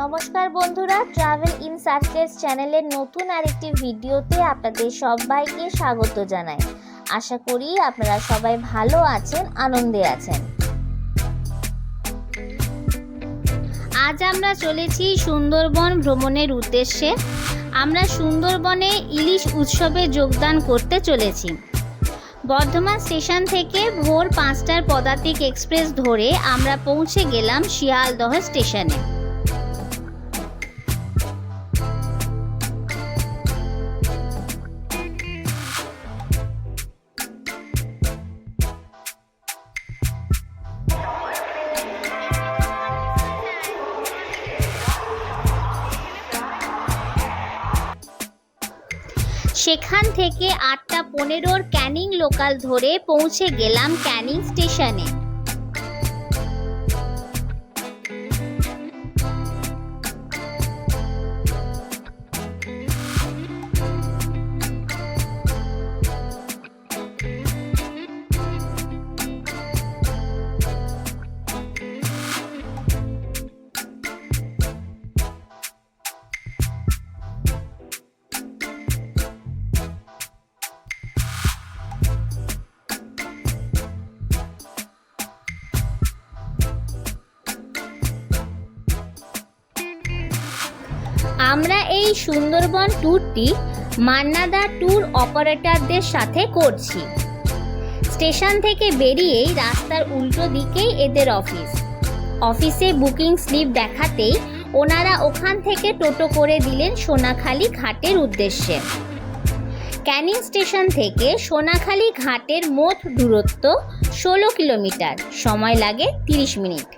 নমস্কার বন্ধুরা travel in সার্কেস চ্যানেলের নতুন আরেকটি ভিডিওতে আপনাদের সবাইকে স্বাগত জানাই। আশা করি আপনারা সবাই ভালো আছেন, আনন্দে আছেন। আজ আমরা চলেছি সুন্দরবন ভ্রমণের উদ্দেশ্যে। আমরা সুন্দরবনে ইলিশ উৎসবে যোগদান করতে চলেছি। বর্ধমান স্টেশন থেকে ভোর পাঁচটার পদাতিক এক্সপ্রেস ধরে আমরা পৌঁছে গেলাম শিয়ালদহ স্টেশনে। সেখান থেকে আটটা পনেরোর ক্যানিং লোকাল ধরে পৌঁছে গেলাম ক্যানিং স্টেশনে। আমরা এই সুন্দরবন ট্যুরটি মান্নাদা ট্যুর অপারেটরদের সাথে করছি। স্টেশন থেকে বেরিয়েই রাস্তার উল্টো দিকেই এদের অফিস। অফিসে বুকিং স্লিপ দেখাতেই ওনারা ওখান থেকে টোটো করে দিলেন সোনাখালি ঘাটের উদ্দেশ্যে। ক্যানিং স্টেশন থেকে সোনাখালি ঘাটের মোট দূরত্ব ষোলো কিলোমিটার, সময় লাগে তিরিশ মিনিট।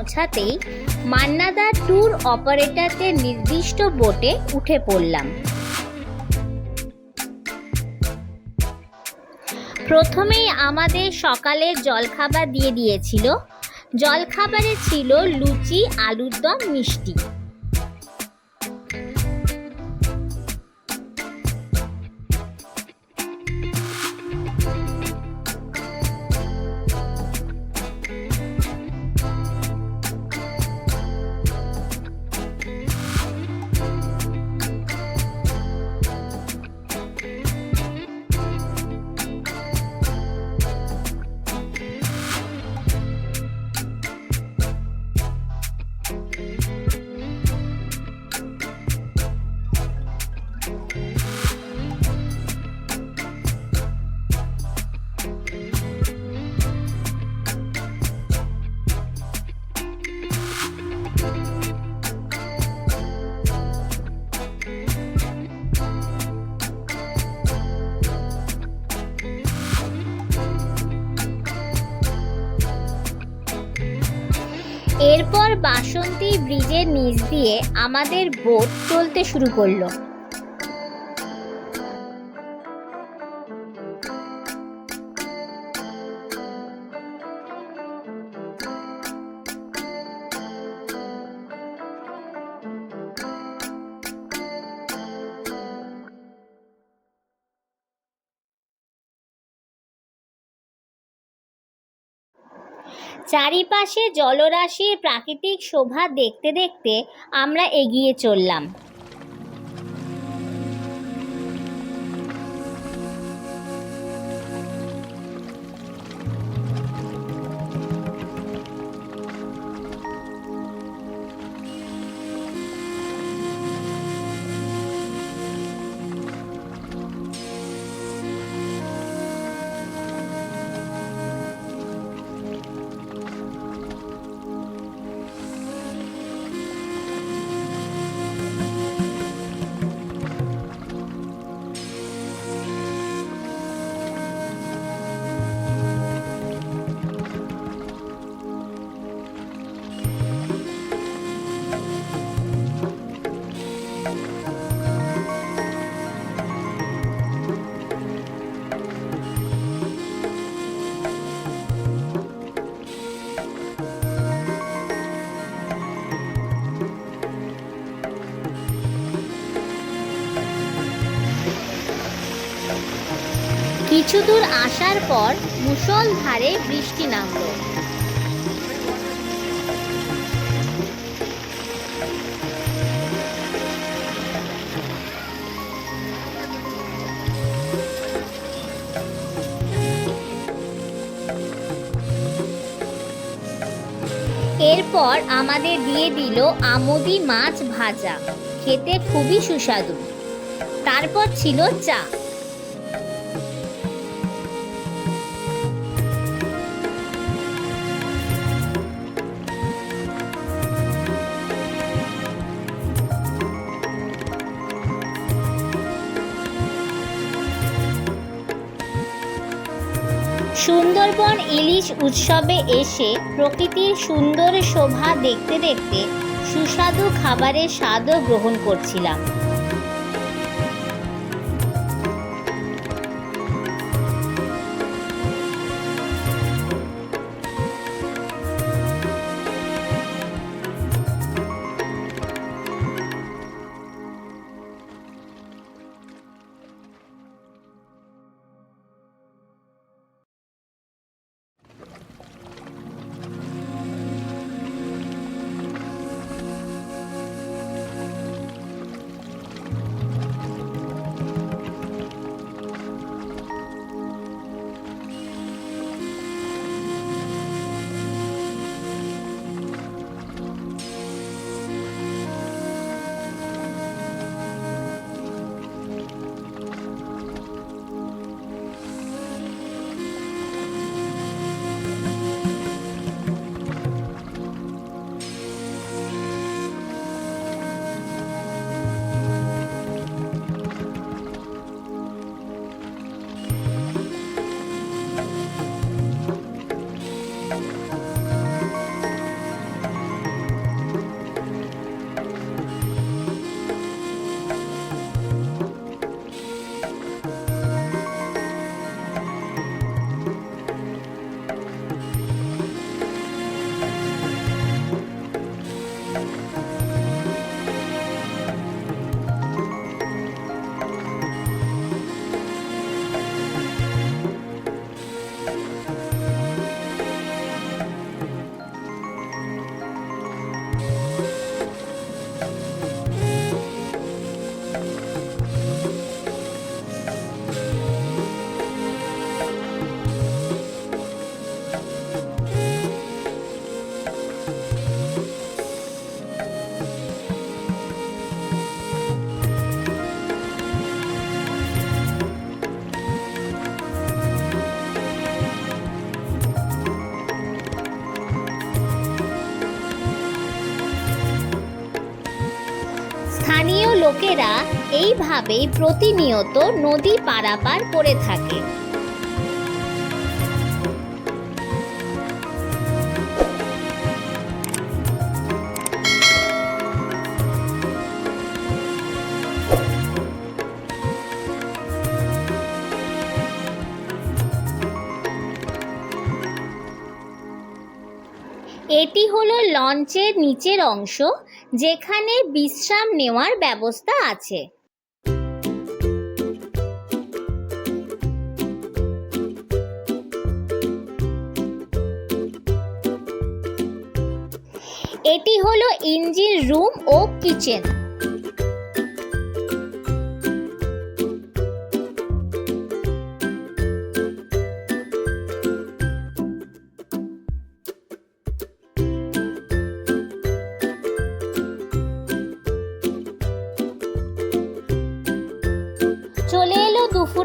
পৌঁছাতেই মান্নাদা ট্যুর অপারেটরদের নির্দিষ্ট বোটে উঠে পড়লাম। প্রথমেই আমাদের সকালে জলখাবার দিয়ে দিয়েছিল। জলখাবারে ছিল লুচি, আলুর দম, মিষ্টি। ব্রিজের নিচ দিয়ে আমাদের বোট চলতে শুরু করল। চারিপাশে জলরাশির প্রাকৃতিক শোভা দেখতে দেখতে আমরা এগিয়ে চললাম। কিছু দূর আসার পর মুষলধারে বৃষ্টি নামলো। এরপর আমাদের দিয়ে দিল আমুদি মাছ ভাজা। খেতে খুবই সুস্বাদু। তারপর ছিল চা। সুন্দরবন ইলিশ উৎসবে এসে প্রকৃতির সুন্দর শোভা দেখতে দেখতে সুস্বাদু খাবারের স্বাদও গ্রহণ করছিলাম। লোকেরা এইভাবেই প্রতিনিয়ত নদী পারাপার করে থাকে। এটি হলো লঞ্চের নিচের অংশ, যেখানে বিশ্রাম নেওয়ার ব্যবস্থা আছে। এটি হলো ইঞ্জিন রুম ও কিচেন।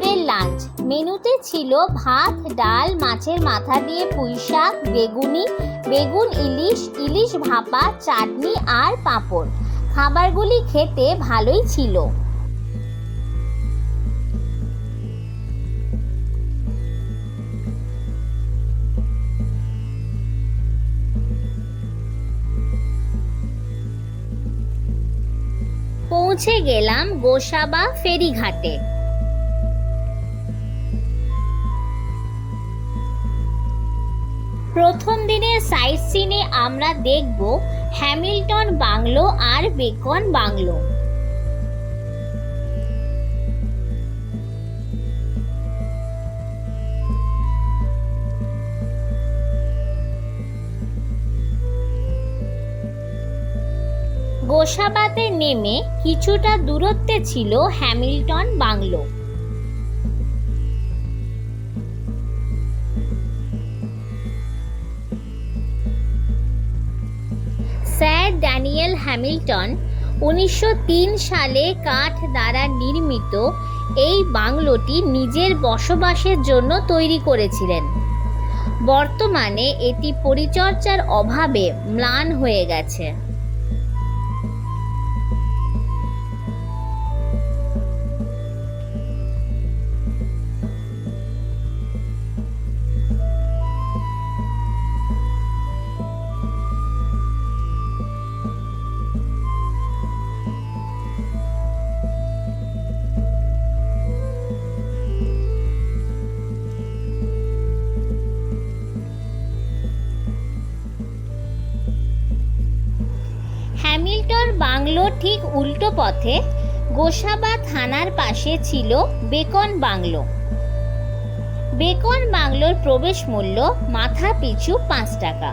দুপুরের লাঞ্চ। মেনুতে ছিল ভাত, ডাল, মাছের মাথা দিয়ে পুঁই শাক, বেগুনি, বেগুন, ইলিশ ইলিশ ভাপা, চাটনি আর পাঁপড়। খাবারগুলি খেতে ভালোই ছিল। পৌঁছে গেলাম গোসাবা ফেরিঘাটে। প্রথম দিনের সাইট সিনে আমরা দেখব হ্যামিল্টন বাংলো আর বেকন বাংলো। গোসাবাতে নেমে কিছুটা দূরত্বে ছিল হ্যামিল্টন বাংলো। ড্যানিয়েল হ্যামিল্টন উনিশশো তিন সালে কাঠ দ্বারা নির্মিত এই বাংলোটি নিজের বসবাসের জন্য তৈরি করেছিলেন। বর্তমানে এটি পরিচর্যার অভাবে ম্লান হয়ে গেছে। হ্যামিল্টন বাংলোর ঠিক উল্টো পথে গোসাবা থানার পাশে ছিল বেকন বাংলো। বেকন বাংলোর প্রবেশ মূল্য মাথা পিছু পাঁচ টাকা।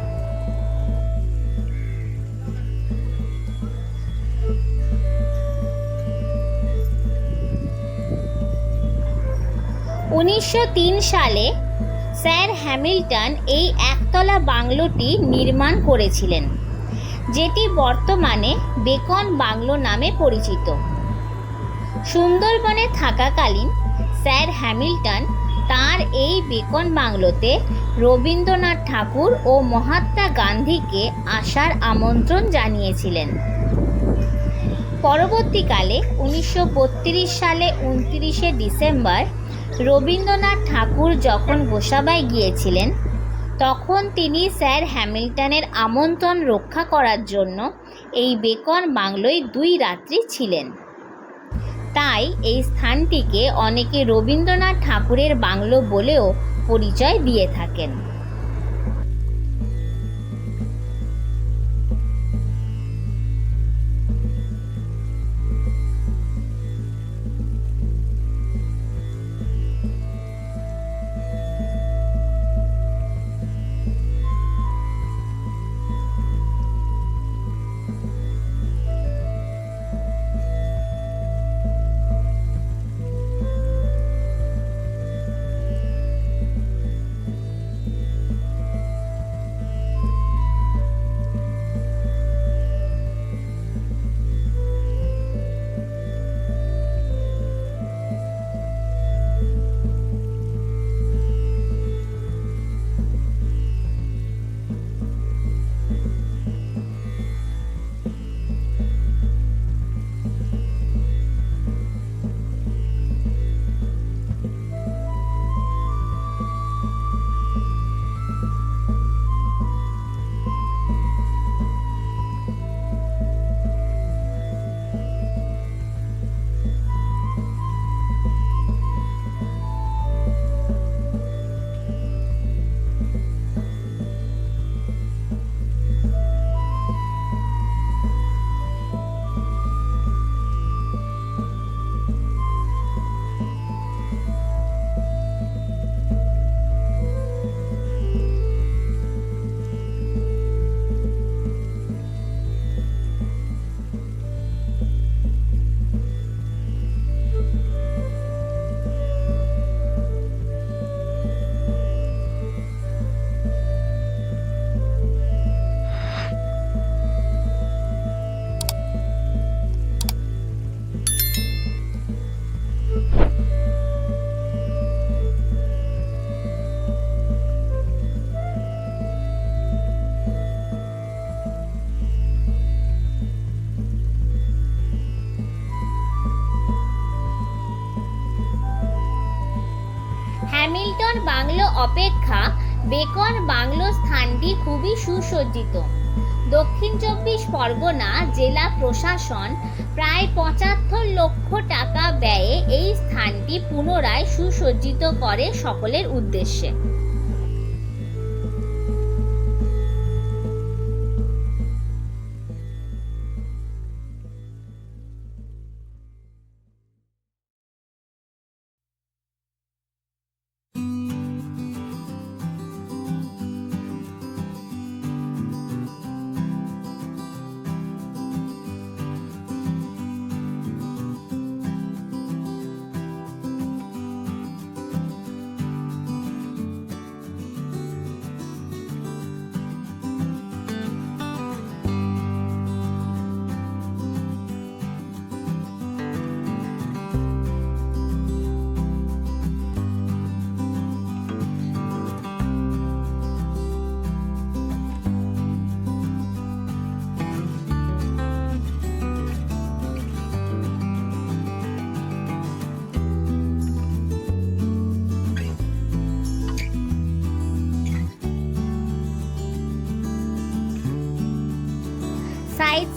উনিশশো তিন সালে স্যার হ্যামিল্টন এই একতলা বাংলোটি নির্মাণ করেছিলেন। যেটি বর্তমানে বেকন বাংলো নামে পরিচিত। সুন্দরবনে থাকাকালীন স্যার হ্যামিল্টন তার এই বেকন বাংলোতে রবীন্দ্রনাথ ঠাকুর ও মহাত্মা গান্ধীকে আসার আমন্ত্রণ জানিয়েছিলেন। পরবর্তীকালে উনিশশো বত্রিশ সালে উনত্রিশে ডিসেম্বর রবীন্দ্রনাথ ঠাকুর যখন গোসাবায় গিয়েছিলেন তখন তিনি স্যার হ্যামিল্টনের আমন্ত্রণ রক্ষা করার জন্য এই বেকন বাংলোয় দুই রাত্রি ছিলেন। তাই এই স্থানটিকে অনেকে রবীন্দ্রনাথ ঠাকুরের বাংলো বলেও পরিচয় দিয়ে থাকেন। বাংলো অপেক্ষা বেকন বাংলো স্থানটি খুবই সুসজ্জিত। দক্ষিণ চব্বিশ পরগনা জেলা প্রশাসন প্রায় পঁচাত্তর লক্ষ টাকা ব্যয়ে এই স্থানটি পুনরায় সুসজ্জিত করে সকলের উদ্দেশ্যে।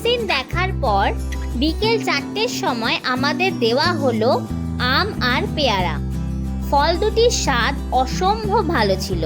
সিন দেখার পর বিকেল চারটের সময় আমাদের দেওয়া হলো আম আর পেয়ারা। ফল দুটির স্বাদ অসম্ভব ভালো ছিল।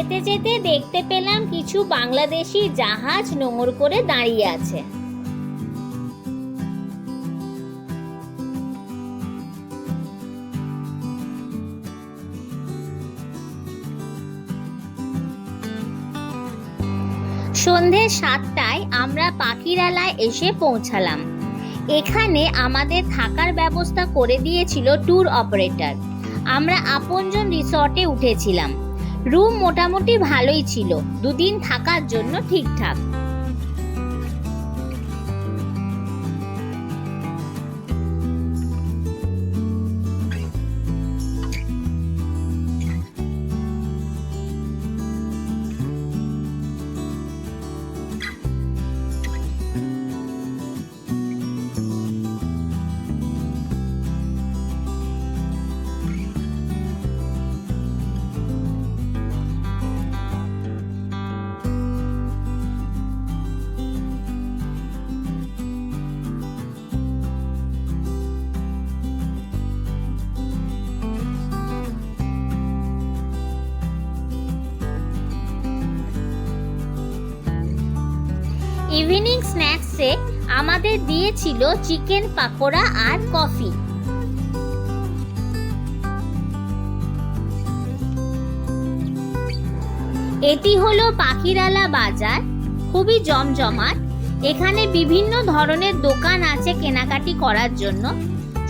যেতে যেতে দেখতে পেলাম কিছু বাংলাদেশি জাহাজ নোঙর করে দাঁড়িয়ে আছে। সন্ধে সাতটায় আমরা পাখিরালায় এসে পৌঁছালাম। এখানে আমাদের থাকার ব্যবস্থা করে দিয়েছিল ট্যুর অপারেটর। আমরা আপনজন রিসর্টে উঠেছিলাম। রুম মোটামুটি ভালোই ছিল। দুদিন থাকার জন্য ঠিকঠাক। ইভিনিং স্ন্যাক্সে আমাদের দিয়েছিল চিকেন পাকোড়া আর কফি। এটি হলো পাখিরালা বাজার, খুবই জমজমাট। এখানে বিভিন্ন ধরনের দোকান আছে কেনাকাটি করার জন্য।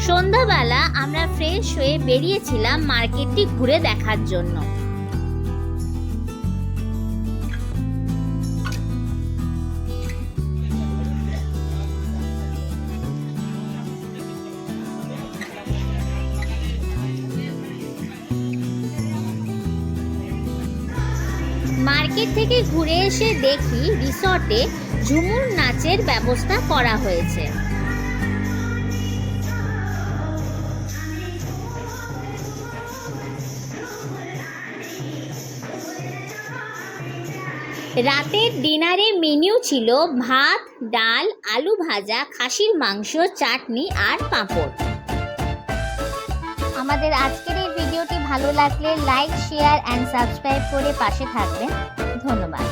সন্ধ্যাবেলা আমরা ফ্রেশ হয়ে বেরিয়েছিলাম মার্কেটটি ঘুরে দেখার জন্য। মার্কেট থেকে ঘুরে এসে দেখি রিসর্টে ঝুমুর নাচের ব্যবস্থা করা হয়েছে। রাতের ডিনারে মেনু ছিল ভাত, ডাল, আলু ভাজা, খাসির মাংস, চাটনি আর পাঁপড়। আমাদের আজকের ভালো লাগলে লাইক শেয়ার অ্যান্ড সাবস্ক্রাইব করে পাশে থাকবেন। ধন্যবাদ।